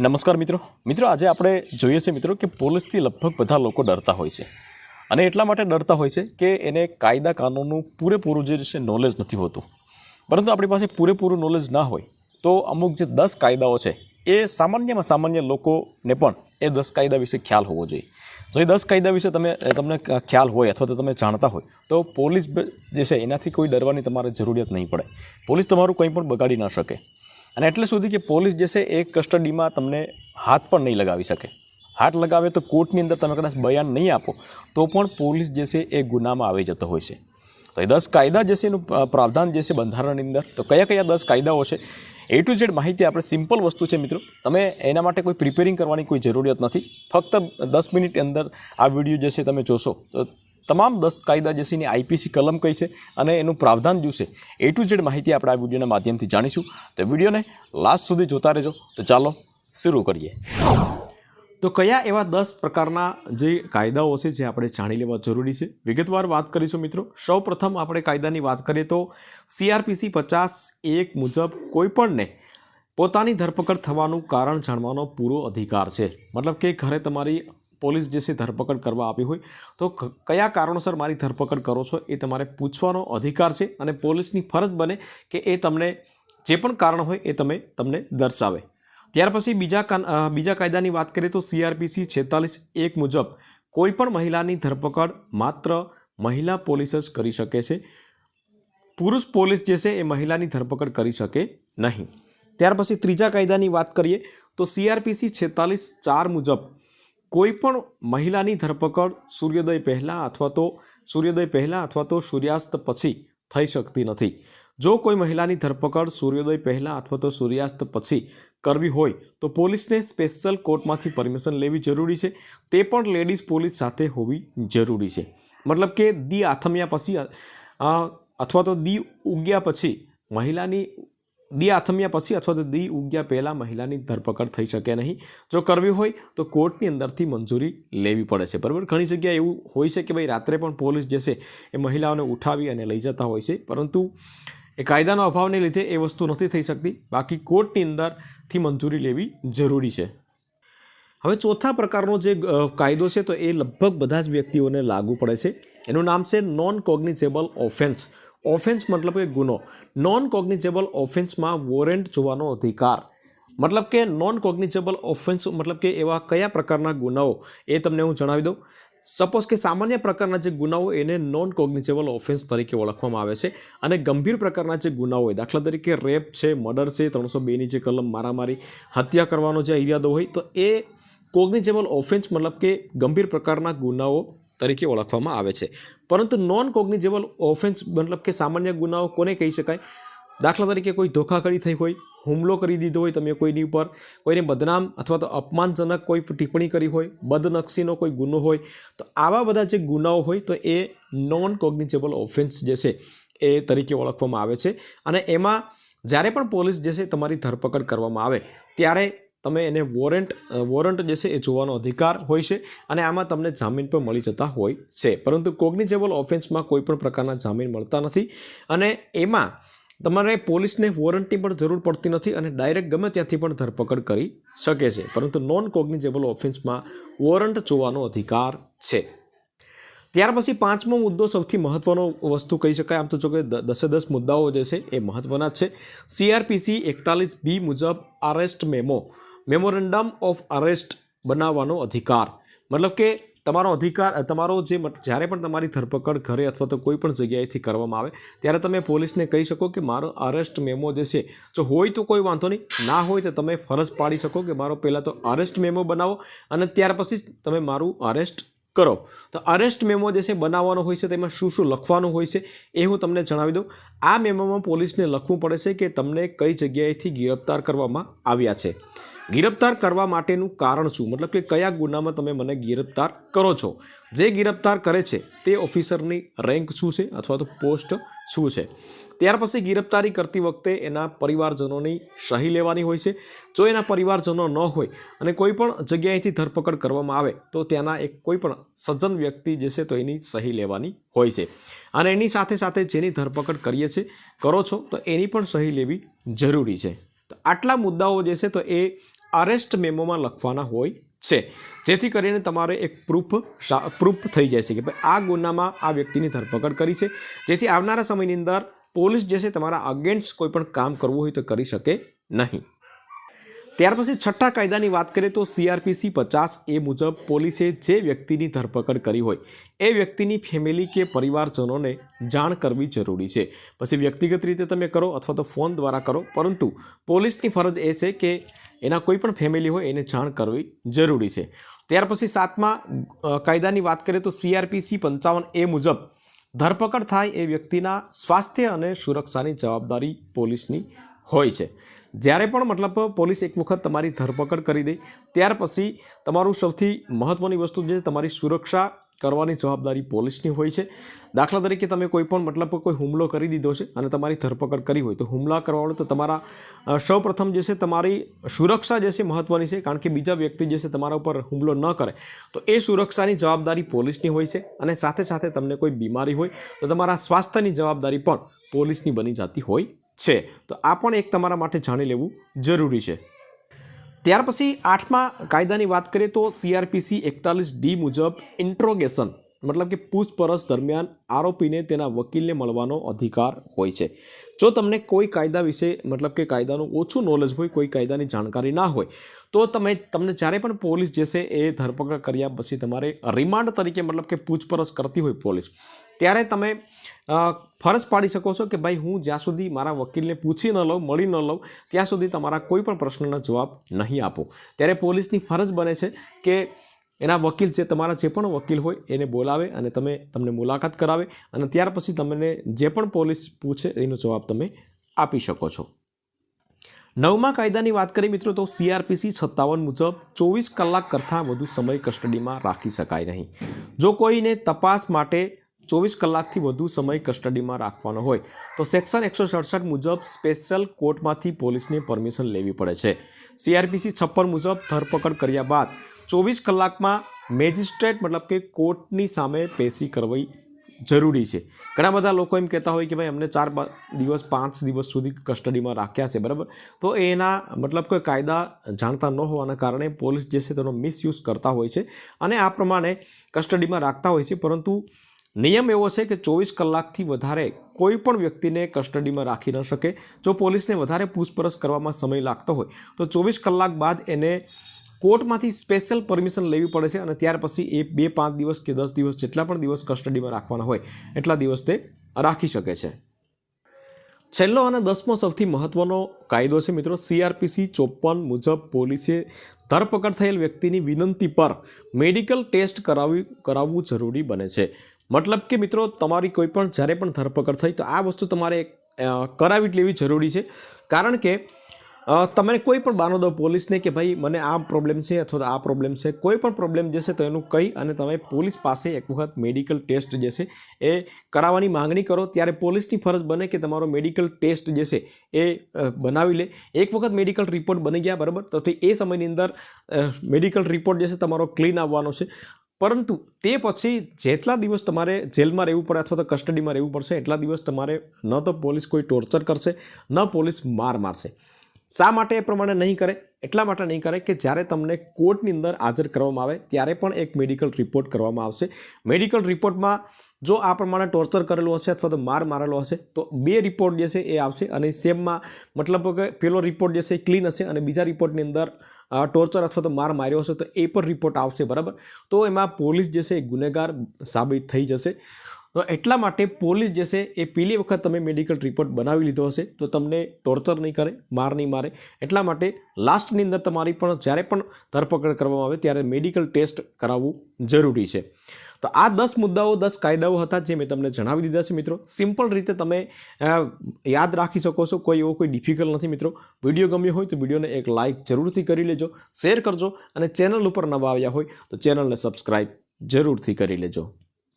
નમસ્કાર મિત્રો. મિત્રો, આજે આપણે જોઈએ છે મિત્રો કે પોલીસથી લગભગ બધા લોકો ડરતા હોય છે. અને એટલા માટે ડરતા હોય છે કે એને કાયદા કાનૂનનું પૂરેપૂરું જે છે નોલેજ નથી હોતું. પરંતુ આપણી પાસે પૂરેપૂરું નોલેજ ના હોય, તો અમુક જે દસ કાયદાઓ છે, એ સામાન્યમાં સામાન્ય લોકોને પણ એ દસ કાયદા વિશે ખ્યાલ હોવો જોઈએ. જો એ દસ કાયદા વિશે તમે તમને ખ્યાલ હોય અથવા તો તમે જાણતા હોય, તો પોલીસ જે છે એનાથી કોઈ ડરવાની તમારે જરૂરિયાત નહીં પડે. પોલીસ તમારું કંઈ પણ બગાડી ન શકે. અને એટલે સુધી કે પોલીસ જે છે એ કસ્ટડીમાં તમને હાથ પણ નહીં લગાવી શકે. હાથ લગાવે તો કોર્ટની અંદર તમે કદાચ બયાન નહીં આપો, તો પણ પોલીસ જે છે એ ગુનામાં આવી જતો હોય છે. તો એ દસ કાયદા જે છે એનું પ્રાવધાન જે છે બંધારણની અંદર, તો કયા કયા દસ કાયદાઓ છે? એ ટુ ઝેડ માહિતી આપણે સિમ્પલ વસ્તુ છે મિત્રો. તમે એના માટે કોઈ પ્રિપેરિંગ કરવાની કોઈ જરૂરિયાત નથી. ફક્ત દસ મિનિટ અંદર આ વીડિયો જે છે તમે જોશો, તો તમામ દસ કાયદા જે આઈપીસી કલમ કઈ છે અને એનું પ્રાવધાન જોશે એ ટુ ઝેડ માહિતી આપણે આ વિડીયોના માધ્યમથી જાણીશું. તો વિડીયોને લાસ્ટ સુધી જોતા રહેજો. તો ચાલો શરૂ કરીએ. તો કયા એવા દસ પ્રકારના જે કાયદાઓ છે જે આપણે જાણી લેવા જરૂરી છે? વિગતવાર વાત કરીશું મિત્રો. સૌ પ્રથમ આપણે કાયદાની વાત કરીએ તો સીઆરપીસી પચાસ એક મુજબ કોઈપણને પોતાની ધરપકડ થવાનું કારણ જાણવાનો પૂરો અધિકાર છે. મતલબ કે ઘરે તમારી પોલીસ જે છે ધરપકડ કરવા આપી હોય. તો કયા કારણોસર મારી ધરપકડ કરો છો એ તમારે પૂછવાનો અધિકાર છે અને પોલીસની ફરજ બને કે એ તમને જે પણ કારણ હોય એ તમે તમને દર્શાવે. ત્યાર પછી બીજા બીજા કાયદાની વાત કરીએ તો સીઆરપીસી છેતાલીસ એક મુજબ કોઈ પણ મહિલાની ધરપકડ માત્ર મહિલા પોલીસ જ કરી શકે છે. પુરુષ પોલીસ જે છે એ મહિલાની ધરપકડ કરી શકે નહીં. ત્યાર પછી ત્રીજા કાયદાની વાત કરીએ તો સીઆરપીસી છેતાલીસ ચાર મુજબ કોઈ પણ મહિલાની ધરપકડ સૂર્યોદય પહેલાં અથવા તો સૂર્યોદય પહેલાં અથવા તો સૂર્યાસ્ત પછી થઈ શકતી નથી. જો કોઈ મહિલાની ધરપકડ સૂર્યોદય પહેલાં અથવા તો સૂર્યાસ્ત પછી કરવી હોય, તો પોલીસને સ્પેશિયલ કોર્ટમાંથી પરમિશન લેવી જરૂરી છે. તે પણ લેડીઝ પોલીસ સાથે હોવી જરૂરી છે. મતલબ કે દી આથમ્યા પછી અથવા તો દી ઉગ્યા પછી મહિલાની દી આથમ્યા પછી અથવા તો દી ઉગ્યા પહેલાં મહિલાની ધરપકડ થઈ શકે નહીં. જો કરવી હોય તો કોર્ટની અંદરથી મંજૂરી લેવી પડે છે. બરાબર? ઘણી જગ્યાએ એવું હોય છે કે ભાઈ રાત્રે પણ પોલીસ જે છે એ મહિલાઓને ઉઠાવી અને લઈ જતા હોય છે. પરંતુ એ કાયદાના અભાવને લીધે એ વસ્તુ નથી થઈ શકતી. બાકી કોર્ટની અંદરથી મંજૂરી લેવી જરૂરી છે. હવે ચોથા પ્રકારનો જે કાયદો છે તો એ લગભગ બધા જ વ્યક્તિઓને લાગુ પડે છે. એનું નામ છે નોન કોગ્નિઝેબલ ઓફેન્સ. ઓફેન્સ મતલબ કે ગુનો. નોન કોગ્નિઝેબલ ઓફેન્સમાં વોરંટ જોવાનો અધિકાર. મતલબ કે નોન કોગ્નિઝેબલ ઓફેન્સ મતલબ કે એવા કયા પ્રકારના ગુનાઓ? એ તમને હું જણાવી દઉં. સપોઝ કે સામાન્ય પ્રકારના જે ગુનાઓ એને નોન કોગ્નિઝેબલ ઓફેન્સ તરીકે ઓળખવામાં આવે છે અને ગંભીર પ્રકારના જે ગુનાઓ હોય, દાખલા તરીકે રેપ છે, મર્ડર છે, ત્રણસો બેની જે કલમ મારામારી, હત્યા કરવાનો જે ઇરાદો હોય, તો એ કોગ્નિઝેબલ ઓફેન્સ મતલબ કે ગંભીર પ્રકારના ગુનાઓ તરીકે ઓળખવામાં આવે છે. પરંતુ નોન કોગ્નિઝેબલ ઓફેન્સ મતલબ કે સામાન્ય ગુનાઓ કોને કહી શકાય? દાખલા તરીકે કોઈ ધોખાખડી થઈ હોય, હુમલો કરી દીધો હોય, તમે કોઈની ઉપર કોઈને બદનામ અથવા તો અપમાનજનક કોઈ ટિપ્પણી કરી હોય, બદનક્ષીનો કોઈ ગુનો હોય, તો આવા બધા જે ગુનાઓ હોય, તો એ નોન કોગ્નિઝેબલ ઓફેન્સ જે છે, એ તરીકે ઓળખવામાં આવે છે. અને એમાં જ્યારે પણ પોલીસ જે છે, તમારી ધરપકડ કરવામાં આવે, ત્યારે તમે એને વોરંટ વોરંટ જે છે એ જોવાનો અધિકાર હોય છે અને આમાં તમને જામીન પણ મળી જતા હોય છે. પરંતુ કોગ્નિઝેબલ ઓફેન્સમાં કોઈ પણ પ્રકારના જામીન મળતા નથી અને એમાં તમારે પોલીસને વોરંટની પણ જરૂર પડતી નથી અને ડાયરેક્ટ ગમે ત્યાંથી પણ ધરપકડ કરી શકે છે. પરંતુ નોન કોગ્નિઝેબલ ઓફેન્સમાં વોરંટ જોવાનો અધિકાર છે. ત્યાર પછી પાંચમો મુદ્દો સૌથી મહત્વનો વસ્તુ કહી શકાય. આમ તો જો કે દસે દસ મુદ્દાઓ જે છે એ મહત્વના છે. સીઆરપીસી એકતાલીસ બી મુજબ arrest memo memorandum of arrest બનાવવાનો અધિકાર. મતલબ કે તમારો અધિકાર, તમારો જે જ્યારે પણ તમારી ધરપકડ ઘરે અથવા તો કોઈ પણ જગ્યાએથી કરવામાં આવે, ત્યારે તમે પોલીસને કહી શકો કે મારો અરેસ્ટ મેમો જે છે, જો હોય તો કોઈ વાંધો નહીં, ના હોય તો તમે ફરજ પાડી શકો કે મારો પહેલાં તો અરેસ્ટ મેમો બનાવો અને ત્યાર પછી તમે મારું અરેસ્ટ કરો. તો અરેસ્ટ મેમો જે છે, બનાવવાનો હોય છે, તેમાં શું શું લખવાનું હોય છે, એ હું તમને જણાવી દઉં. આ મેમોમાં પોલીસને લખવું પડે છે કે તમને કઈ જગ્યાએથી ગિરફ્તાર કરવામાં આવ્યા છે. ગિરફ્તાર કરવા માટેનું કારણ શું? મતલબ કે કયા ગુનામાં તમે મને ગિરફ્તાર કરો છો? જે ગિરફ્તાર કરે છે, તે ઓફિસરની રેન્ક શું છે અથવા તો પોસ્ટ શું છે? ત્યાર પછી ગિરફ્તારી કરતી વખતે એના પરિવારજનોની સહી લેવાની હોય છે. જો એના પરિવારજનો ન હોય અને કોઈ પણ જગ્યાએથી ધરપકડ કરવામાં આવે, તો ત્યાંના એક કોઈ પણ સજ્જન વ્યક્તિ જે છે તો એની સહી લેવાની હોય છે. અને એની સાથે સાથે જેની ધરપકડ કરીએ છીએ કરો છો, તો એની પણ સહી લેવી જરૂરી છે. તો આટલા મુદ્દાઓ જે છે તો એ અરેસ્ટ મેમોમાં લખવાના હોય છે. જેથી કરીને તમારે એક પ્રૂફ પ્રૂફ થઈ જાય છે કે ભાઈ આ ગુનામાં આ વ્યક્તિની ધરપકડ કરી છે. જેથી આવનારા સમયની અંદર પોલીસ જે છે તમારા અગેન્સ્ટ કોઈ પણ કામ કરવું હોય તો કરી શકે નહીં. ત્યાર પછી છઠ્ઠા કાયદાની વાત કરીએ તો સીઆરપીસી પચાસ એ મુજબ પોલીસે જે વ્યક્તિની ધરપકડ કરી હોય એ વ્યક્તિની ફેમિલી કે પરિવારજનોને જાણ કરવી જરૂરી છે. પછી વ્યક્તિગત રીતે તમે કરો અથવા તો ફોન દ્વારા કરો. પરંતુ પોલીસની ફરજ એ છે કે એના કોઈ પણ ફેમિલી હોય એને જાણ કરવી જરૂરી છે. ત્યાર પછી સાતમા કાયદાની વાત કરીએ તો સીઆરપીસી પંચાવન એ મુજબ ધરપકડ થાય એ વ્યક્તિના સ્વાસ્થ્ય અને સુરક્ષાની જવાબદારી પોલીસની હોય છે. જ્યારે પણ મતલબ પોલીસ એક વખત તમારી ધરપકડ કરી દે, ત્યાર પછી તમારું સૌથી મહત્ત્વની વસ્તુ જે છે તમારી સુરક્ષા કરવાની જવાબદારી પોલીસની હોય છે. દાખલા તરીકે તમે કોઈ પણ મતલબ કોઈ હુમલો કરી દીધો છે અને તમારી ધરપકડ કરી હોય તો હુમલા કરવાવાળો તો તમારા સૌપ્રથમ જે છે તમારી સુરક્ષા જે છે મહત્ત્વની છે કારણ કે બીજા વ્યક્તિ જે છે તમારા ઉપર હુમલો ન કરે. તો એ સુરક્ષાની જવાબદારી પોલીસની હોય છે અને સાથે સાથે તમને કોઈ બીમારી હોય તો તમારા સ્વાસ્થ્યની જવાબદારી પણ પોલીસની બની જતી હોય છે. તો આ પણ એક તમારા માટે જાણી લેવું જરૂરી છે. ત્યાર પછી આઠમા કાયદાની વાત કરીએ તો સીઆરપીસી એકતાલીસ ડી મુજબ ઇન્ટ્રોગેશન મતલબ કે પૂછપરછ દરમિયાન આરોપીને તેના વકીલને મળવાનો અધિકાર હોય છે. જો તમને કોઈ કાયદા વિશે, મતલબ કે કાયદાનું ઓછું નોલેજ હોય, કોઈ કાયદાની જાણકારી ના હોય, તો તમે, તમને જ્યારે પણ પોલીસ જે છે એ ધરપકડ કર્યા પછી તમારે રિમાન્ડ તરીકે, મતલબ કે પૂછપરછ કરતી હોય પોલીસ, ત્યારે તમે ફરજ પાડી શકો છો કે ભાઈ હું જ્યાં સુધી મારા વકીલને પૂછી ન લઉં, મળી ન લઉં, ત્યાં સુધી તમારા કોઈ પણ પ્રશ્નનો જવાબ નહીં આપો. ત્યારે પોલીસની ફરજ બને છે કે એના વકીલ છે, તમારા જે પણ વકીલ હોય એને બોલાવે અને તમે તમને મુલાકાત કરાવે અને ત્યાર પછી તમને જે પણ પોલીસ પૂછે એનો જવાબ તમે આપી શકો છો. નવમા કાયદાની વાત કરીએ મિત્રો તો સીઆરપીસી સત્તાવન મુજબ ચોવીસ કલાક કરતાં વધુ સમય કસ્ટડીમાં રાખી શકાય નહીં. જો કોઈને તપાસ માટે ચોવીસ કલાકથી વધુ સમય કસ્ટડીમાં રાખવાનો હોય, તો સેક્શન એકસો સડસઠ મુજબ સ્પેશિયલ કોર્ટમાંથી પોલીસને પરમિશન લેવી પડે છે. સીઆરપીસી છપ્પન મુજબ ધરપકડ કર્યા બાદ ચોવીસ કલાકમાં મેજિસ્ટ્રેટ મતલબ કે કોર્ટની સામે પેશી કરવી જરૂરી છે. ઘણા બધા લોકો એમ કહેતા હોય કે ભાઈ અમને ચાર દિવસ, પાંચ દિવસ સુધી કસ્ટડીમાં રાખ્યા છે, બરાબર? તો એના મતલબ કે કાયદા જાણતા ન હોવાના કારણે પોલીસ જે છે તેનો મિસયુઝ કરતા હોય છે અને આ પ્રમાણે કસ્ટડીમાં રાખતા હોય છે. પરંતુ નિયમ એવો છે કે ચોવીસ કલાકથી વધારે કોઈ પણ વ્યક્તિને કસ્ટડીમાં રાખી ન શકે. જો પોલીસને વધારે પૂછપરછ કરવામાં સમય લાગતો હોય, તો ચોવીસ કલાક બાદ એને કોર્ટમાંથી સ્પેશિયલ પરમિશન લેવી પડે છે અને ત્યાર પછી એ બે પાંચ દિવસ કે દસ દિવસ જેટલા પણ દિવસ કસ્ટડીમાં રાખવાના હોય, એટલા દિવસ તે રાખી શકે છે. છેલ્લો અને દસમો સૌથી મહત્વનો કાયદો છે મિત્રો સીઆરપીસી ચોપન મુજબ પોલીસે ધરપકડ થયેલ વ્યક્તિની વિનંતી પર મેડિકલ ટેસ્ટ કરાવી, કરાવવું જરૂરી બને છે. મતલબ કે મિત્રો, તમારી કોઈ પણ, જ્યારે પણ ધરપકડ થઈ, તો આ વસ્તુ તમારે કરાવી લેવી જરૂરી છે. કારણ કે તમે કોઈ પણ બાનો દો પોલીસને કે ભાઈ, મને આ પ્રોબ્લેમ છે અથવા આ પ્રોબ્લેમ છે, કોઈ પણ પ્રોબ્લેમ જે છે તો એનું કહી અને તમે પોલીસ પાસે એક વખત મેડિકલ ટેસ્ટ જે છે એ કરાવવાની માંગણી કરો. ત્યારે પોલીસની ફરજ બને કે તમારો મેડિકલ ટેસ્ટ જે છે એ બનાવી લે. એક વખત મેડિકલ રિપોર્ટ બની ગયા, બરાબર? તો એ સમયની અંદર મેડિકલ રિપોર્ટ જે છે તમારો ક્લીન આવવાનો છે. પરંતુ તે પછી જેટલા દિવસ તમારે જેલમાં રહેવું પડે અથવા તો કસ્ટડીમાં રહેવું પડશે, એટલા દિવસ તમારે ન તો પોલીસ કોઈ ટોર્ચર કરશે, ન પોલીસ માર મારશે. શા માટે એ પ્રમાણે નહીં કરે? એટલા માટે નહીં કરે કે જ્યારે તમને કોર્ટની અંદર હાજર કરવામાં આવે, ત્યારે પણ એક મેડિકલ રિપોર્ટ કરવામાં આવશે. મેડિકલ રિપોર્ટમાં જો આ પ્રમાણે ટોર્ચર કરેલું હશે અથવા તો માર મારેલો હશે, તો બે રિપોર્ટ જે છે એ આવશે અને સેમમાં મતલબ કે પેલો રિપોર્ટ જે છે એ ક્લીન હશે અને બીજા રિપોર્ટની અંદર ટોર્ચર અથવા તો માર માર્યો હશે તો એ પણ રિપોર્ટ આવશે, બરાબર? તો એમાં પોલીસ જે છે એ ગુનેગાર સાબિત થઈ જશે. તો એટલા માટે પોલીસ જે છે એ પેલી વખત તમે મેડિકલ રિપોર્ટ બનાવી લીધો હશે તો તમને ટોર્ચર નહીં કરે, માર નહીં મારે. એટલા માટે લાસ્ટની અંદર તમારી પણ જ્યારે પણ ધરપકડ કરવામાં આવે ત્યારે મેડિકલ ટેસ્ટ કરાવવું જરૂરી છે. તો આ દસ મુદ્દાઓ, દસ કાયદાઓ હતા જે મેં તમને જણાવી દીધા છે મિત્રો. સિમ્પલ રીતે તમે યાદ રાખી શકો છો. કોઈ એવો કોઈ ડિફિકલ્ટ નથી મિત્રો. વીડિયો ગમ્યો હોય તો વિડીયોને એક લાઇક જરૂરથી કરી લેજો, શેર કરજો અને ચેનલ ઉપર નવા આવ્યા હોય તો ચેનલને સબસ્ક્રાઈબ જરૂરથી કરી લેજો.